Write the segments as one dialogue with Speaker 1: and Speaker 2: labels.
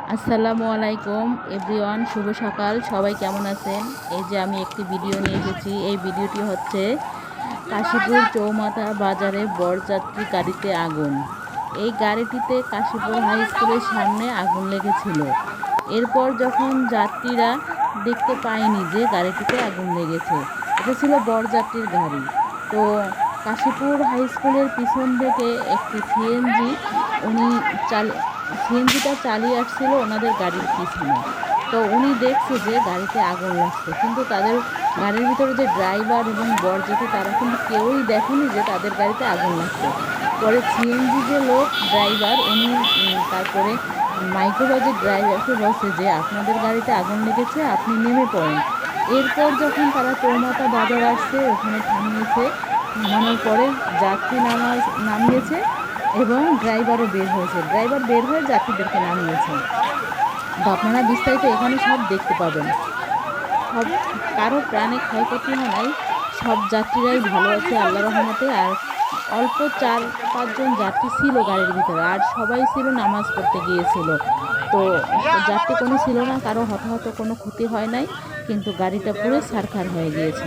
Speaker 1: আসসালামু আলাইকুম, এভরিওয়ান, শুভ সকাল। সবাই কেমন আছেন? এই যে আমি একটি ভিডিও নিয়ে এসেছি। এই ভিডিওটি হচ্ছে কাশীপুর চৌমাথা বাজারে বরযাত্রী গাড়িতে আগুন। এই গাড়িটিতে কাশীপুর হাই স্কুলের সামনে আগুন লেগেছিল। এরপর যখন যাত্রীরা দেখতে পায়নি যে গাড়িটিতে আগুন লেগেছে, এটা ছিল বরযাত্রীর গাড়ি। তো কাশীপুর হাই স্কুলের পিছন থেকে একটি সিএনজি উনি চাল সিএনজিটা চালিয়ে আসছিল ওনাদের গাড়ির পিছনে। তো উনি দেখছে যে গাড়িতে আগুন লাগছে। কিন্তু তাদের গাড়ির ভিতরে যে ড্রাইভার এবং বরযাত্রী, তারা কিন্তু কেউই দেখেনি যে তাদের গাড়িতে আগুন লাগছে। পরে সিএনজি যে লোক, ড্রাইভার, উনি তারপরে মাইক্রোবাজের ড্রাইভারকে বলছে যে, আপনাদের গাড়িতে আগুন লেগেছে, আপনি নেমে পড়েন। এরপর যখন তারা চৌমাথা বাজার আসছে, ওখানে থামিয়েছে। নামানোর পরে যাত্রী নামা নামিয়েছে। এবং ড্রাইভারও বের হয়েছে। ড্রাইভার বের হয়ে যাত্রীদেরকে নামিয়েছে। তো আপনারা বিস্তারিত এখানে সব দেখতে পাবেন। সব কারও প্রাণে ক্ষয়ক্ষতি হয় সব যাত্রীরাই ভালো আছে আল্লাহ রহমতে। আর অল্প চার পাঁচজন যাত্রী ছিল গাড়ির ভিতরে। আর সবাই ছিল নামাজ পড়তে গিয়েছিল। তো যাত্রী কোনো ছিল না, কারও হতাহত কোনো ক্ষতি হয় নাই। কিন্তু গাড়িটা পুরো সারখার হয়ে গিয়েছে।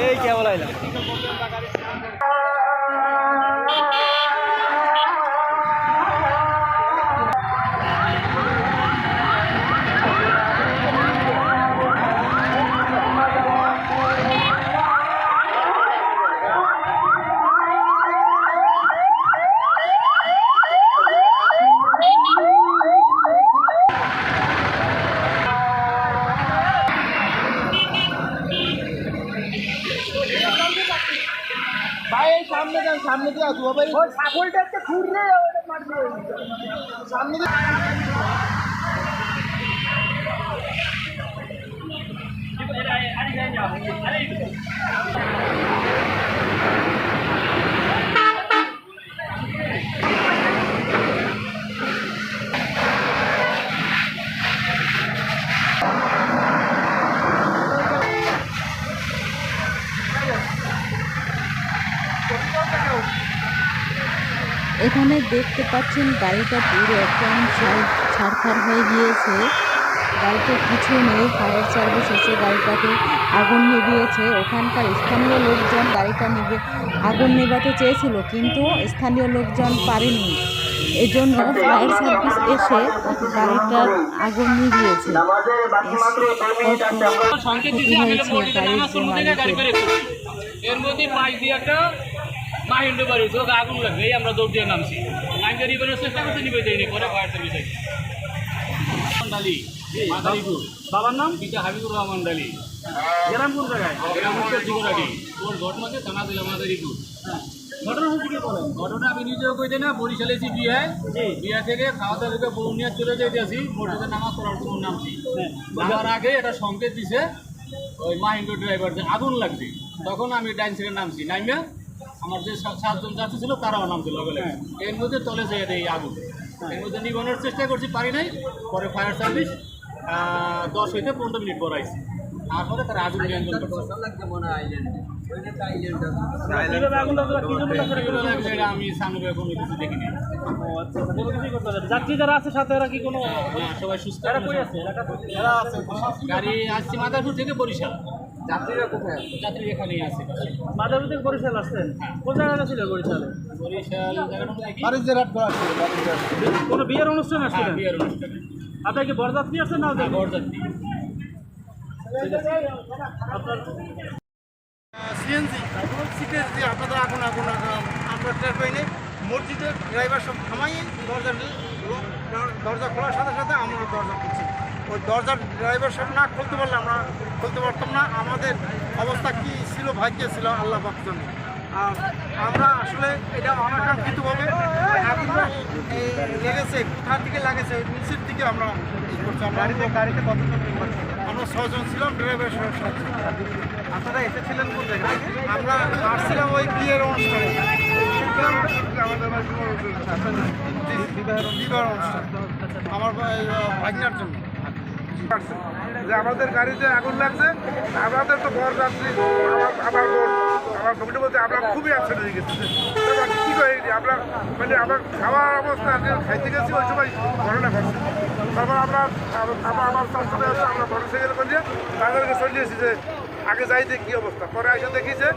Speaker 2: এই কেবল আইলাম
Speaker 3: ভাই এই সামনে যান সামনে দিয়ে আসব ভাই ওই ছাগলটা একটা ঘুরলে ওটা মারবে সামনে দিয়ে
Speaker 1: এখানে দেখতে পাচ্ছেন গাড়িটা পুরো একদম ছাড়- ছারখার হয়ে গিয়েছে। গাড়িটার কিছু নেই ফায়ার সার্ভিস এসে গাড়িটাকে আগুন নিভিয়েছে। ওখানকার স্থানীয় লোকজন গাড়িটা নিভে আগুন নেভাতে চেয়েছিল কিন্তু স্থানীয় লোকজন পারেনি। এজন্য ফায়ার সার্ভিস এসে গাড়িটার আগুন নিভিয়েছে।
Speaker 4: সংকেত
Speaker 1: ক্ষতি হয়েছে গাড়ির যে মালিকের
Speaker 4: এর মধ্যে মাহিন্দ বাড়ি আগুন লাগবে এই আমরা দৌড় দিয়ে নামছি। নামকে নিবানোর চেষ্টা করতে নিবে যাইনি পরে ফায়ার সার্ভিস আছে ডালি
Speaker 2: বাবার নাম?
Speaker 4: পিতা হাবিবুর রহমান ডালি।
Speaker 2: গ্রাম কোন জায়গায়?
Speaker 4: গ্রাম থানা দিলাম মাদারীপুর
Speaker 2: ঘটনা হচ্ছে কি বলেন?
Speaker 4: ঘটনা আমি নিজেও কইতে না বরিশালে এসি বিয়ে বিয়া থেকে খাওয়া দাওয়া থেকে বউ নিয়ে চলে যাইতেছি মসজিদে নামাজ পড়ার জন্য নামছি।
Speaker 2: হ্যাঁ।
Speaker 4: নামার আগে এটা সংকেত দিছে ওই মাহিন্দ্র ড্রাইভার যে আগুন লাগছে তখন আমি ডাইন থেকে নামছি। নামিয়া আমার যে সাতজন যাত্রী ছিল তারাও নামছিল বলে
Speaker 2: হ্যাঁ।
Speaker 4: এর মধ্যে তলে যেয়ে দেয় এই আগুন। এর মধ্যে নিবানোর চেষ্টা করছি পারি নাই। পরে ফায়ার সার্ভিস দশ হইতে পনেরো মিনিট পর আইসি তারপরে তারা আগুন নিয়ন্ত্রণ করছে। আমি সামনে কোনো কিছু দেখিনি
Speaker 2: ও আচ্ছা আচ্ছা। যাত্রী যারা আছে সাথে এরা কি কোনো
Speaker 4: না সবাই সুস্থ।
Speaker 2: এরা আছে।
Speaker 4: গাড়ি আসছে মাদারপুর থেকে বরিশাল।
Speaker 3: যাত্রীরা কোথায়
Speaker 4: যাত্রী এখানেই আছে।
Speaker 2: থেকে বরিশাল আসছেন? কোন জায়গায় ছিল বরিশালে?
Speaker 4: হয়।
Speaker 2: কোনো বিয়ের অনুষ্ঠান
Speaker 4: হ্যাঁ
Speaker 2: আসছিলেন
Speaker 4: বিয়ের অনুষ্ঠানে।
Speaker 2: আপনার কি বরযাত্রী আসছেন না
Speaker 4: হ্যাঁ বরযাত্রী।
Speaker 2: আপনার
Speaker 3: সিএনজি যে আপনাদের আগুন আগুন আগুন আমরা টের পাইনি মসজিদের ড্রাইভার সব থামাই দরজা দরজা খোলার সাথে সাথে আমরা দরজা খুলছি। ওই দরজার ড্রাইভার সাহেব না খুলতে পারলে আমরা খুলতে পারতাম না। আমাদের অবস্থা কি ছিল ভাগ্যে ছিল আল্লাহ পাক আর আমরা আসলে এটা অনাকাঙ্ক্ষিতভাবে এই লেগেছে কোথা থেকে লাগেছে নিচের দিকে আমরা গাড়িতে কতজন আমরা ছজন ছিলাম ড্রাইভার সাহেব সাথে আপনারা এসেছিলেন কোন জায়গায়? আমরা আসছিলাম ওই বিয়ের অনুষ্ঠানে। অনুষ্ঠান আমার ভাগনার জন্য।
Speaker 5: যে আমাদের গাড়িতে আগুন লাগছে, আমাদের তো বর যাত্রী, আমার বোন, আমার ভগ্নি বলতে আমরা খুবই অ্যাক্সিডেন্ট হয়ে গেছি। কী করে? আমরা মানে আমার খাওয়ার অবস্থা খাইতে গেছি, ওই সময় ঘটনা ঘটছে তারপর আমরা আমার আমার আছে আমরা মোটরসাইকেল করে তাদেরকে এসেছি যে আগে যাই দেখি কী অবস্থা। পরে এসে দেখি যে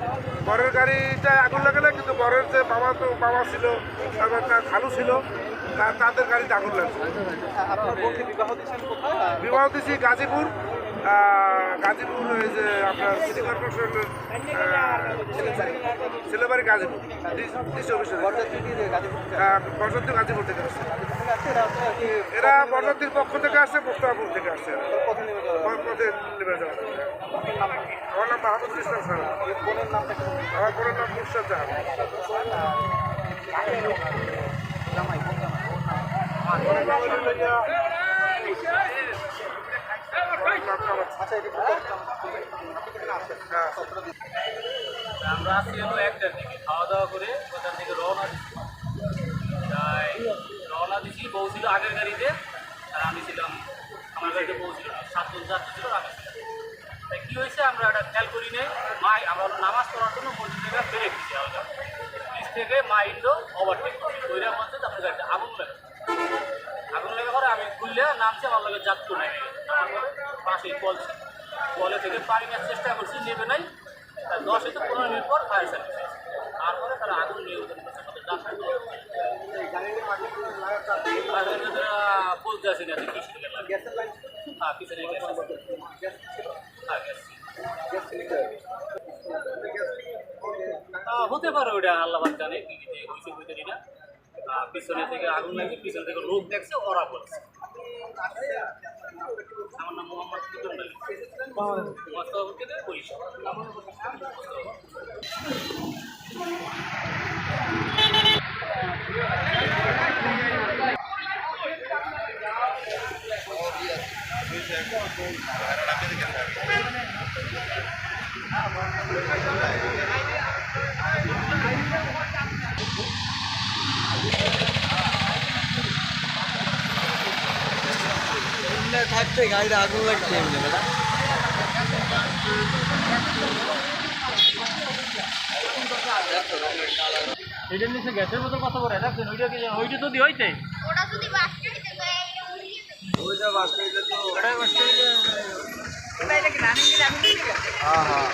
Speaker 5: বরের গাড়িটায় আগুন লাগালে কিন্তু বরের যে বাবা তো বাবা ছিল, তারপর তার খালু ছিল। তাদের গাড়িতে আগুন লাগছে। বিবাহ দিছি গাজীপুর গাজীপুর ওই যে আপনার সিটি কর্পোরেশনের ছেলেবাড়ি গাজীপুর ডিসি অফিসে বরযাত্রী গাজীপুর থেকে আসছে? এরা বরযাত্রীর পক্ষ থেকে আসছে মুস্তাফুর থেকে আসছে। এরা। পথ- পথে নেমে যাওয়া আমার নাম মাহমুদ ইসলাম স্যার আমার বোনের নাম মুর্শাদ জাহান
Speaker 2: আমরা আসছি হলো একটার দিকে খাওয়া দাওয়া করে ওখান থেকে রওনা দিচ্ছি। তাই রওনা দিচ্ছি বউ ছিল আগের গাড়িতে, আর আমি ছিলাম, আমার গাড়িতে বউ ছিল। সাতজন যাত্রী ছিল, আমি তাই কী হয়েছে, আমরা এটা খেয়াল করি নাই। মা, আমরা নামাজ পড়ার জন্য মসজিদ থেকে ব্রেক দিচ্ছি আমরা। থেকে মা ইন্ডো ওভারটেক করছি। ওইটা নামছি আমার যাত্রী নেই। পাশে কল থেকে পানি নেওয়ার চেষ্টা করছি নেবে নাই। দশ থেকে পনেরো মিনিট পর ফায়ার সার্ভিস। তারপরে তারা আগুন যাত্রীগুলো বলতে আসি না কি পিছনে হ্যাঁ হতে পারে ওটা আল্লাহ জানে কি হয়েছে হইতে আহ, পিছনে থেকে আগুন লাগছে, পিছন থেকে লোক দেখছে, ওরা বলছে। আমার নাম মোহাম্মদ মিটন আলী থেকে পরিষদ
Speaker 3: থাকতে গাড়িতে আগুন লাগছে এমনি
Speaker 6: নিচে গ্যাসের মতো কথা বলে দেখছেন? ওইটা কি ওইটা যদি হইতে
Speaker 7: ওটা যদি
Speaker 3: তো হ্যাঁ হ্যাঁ।